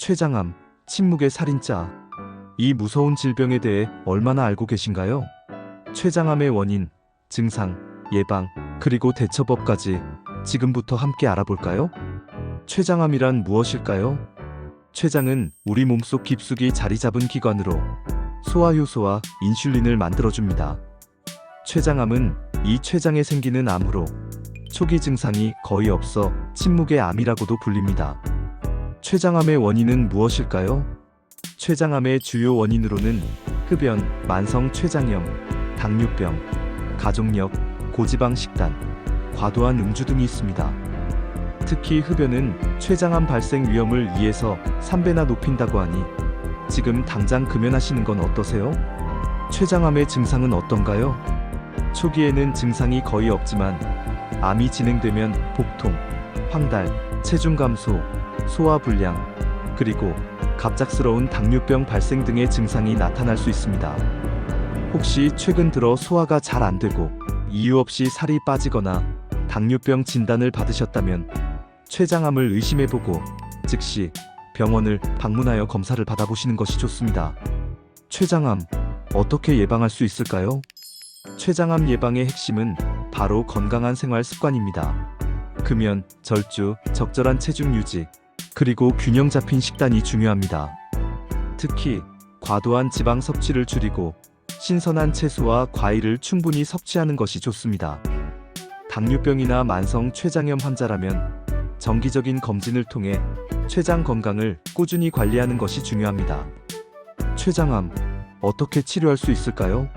췌장암, 침묵의 살인자. 이 무서운 질병에 대해 얼마나 알고 계신가요? 췌장암의 원인, 증상, 예방, 그리고 대처법까지 지금부터 함께 알아볼까요? 췌장암이란 무엇일까요? 췌장은 우리 몸속 깊숙이 자리 잡은 기관으로 소화효소와 인슐린을 만들어줍니다. 췌장암은 이 췌장에 생기는 암으로 초기 증상이 거의 없어 침묵의 암이라고도 불립니다. 췌장암의 원인은 무엇일까요? 췌장암의 주요 원인으로는 흡연, 만성 췌장염, 당뇨병, 가족력, 고지방 식단, 과도한 음주 등이 있습니다. 특히 흡연은 췌장암 발생 위험을 2에서 3배나 높인다고 하니 지금 당장 금연하시는 건 어떠세요? 췌장암의 증상은 어떤가요? 초기에는 증상이 거의 없지만 암이 진행되면 복통, 황달, 체중 감소, 소화 불량, 그리고 갑작스러운 당뇨병 발생 등의 증상이 나타날 수 있습니다. 혹시 최근 들어 소화가 잘 안 되고 이유 없이 살이 빠지거나 당뇨병 진단을 받으셨다면 췌장암을 의심해보고 즉시 병원을 방문하여 검사를 받아보시는 것이 좋습니다. 췌장암 어떻게 예방할 수 있을까요? 췌장암 예방의 핵심은 바로 건강한 생활 습관입니다. 금연, 절주, 적절한 체중 유지, 그리고 균형 잡힌 식단이 중요합니다. 특히 과도한 지방 섭취를 줄이고 신선한 채소와 과일을 충분히 섭취하는 것이 좋습니다. 당뇨병이나 만성 췌장염 환자라면 정기적인 검진을 통해 췌장 건강을 꾸준히 관리하는 것이 중요합니다. 췌장암 어떻게 치료할 수 있을까요?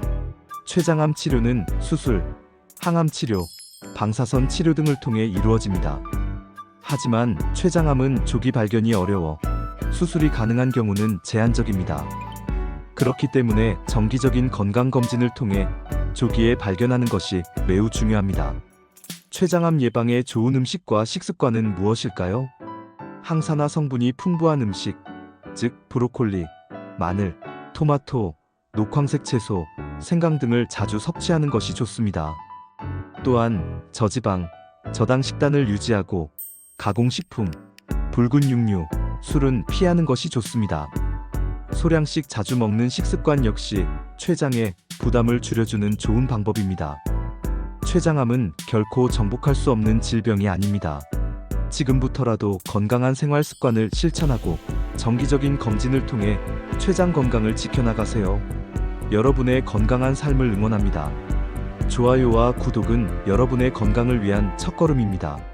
췌장암 치료는 수술, 항암 치료, 방사선 치료 등을 통해 이루어집니다. 하지만 췌장암은 조기 발견이 어려워 수술이 가능한 경우는 제한적입니다. 그렇기 때문에 정기적인 건강 검진을 통해 조기에 발견하는 것이 매우 중요합니다. 췌장암 예방에 좋은 음식과 식습관은 무엇일까요? 항산화 성분이 풍부한 음식, 즉 브로콜리, 마늘, 토마토, 녹황색 채소, 생강 등을 자주 섭취하는 것이 좋습니다. 또한 저지방, 저당 식단을 유지하고 가공식품, 붉은 육류, 술은 피하는 것이 좋습니다. 소량씩 자주 먹는 식습관 역시 췌장에 부담을 줄여주는 좋은 방법입니다. 췌장암은 결코 정복할 수 없는 질병이 아닙니다. 지금부터라도 건강한 생활 습관을 실천하고 정기적인 검진을 통해 췌장 건강을 지켜나가세요. 여러분의 건강한 삶을 응원합니다. 좋아요와 구독은 여러분의 건강을 위한 첫걸음입니다.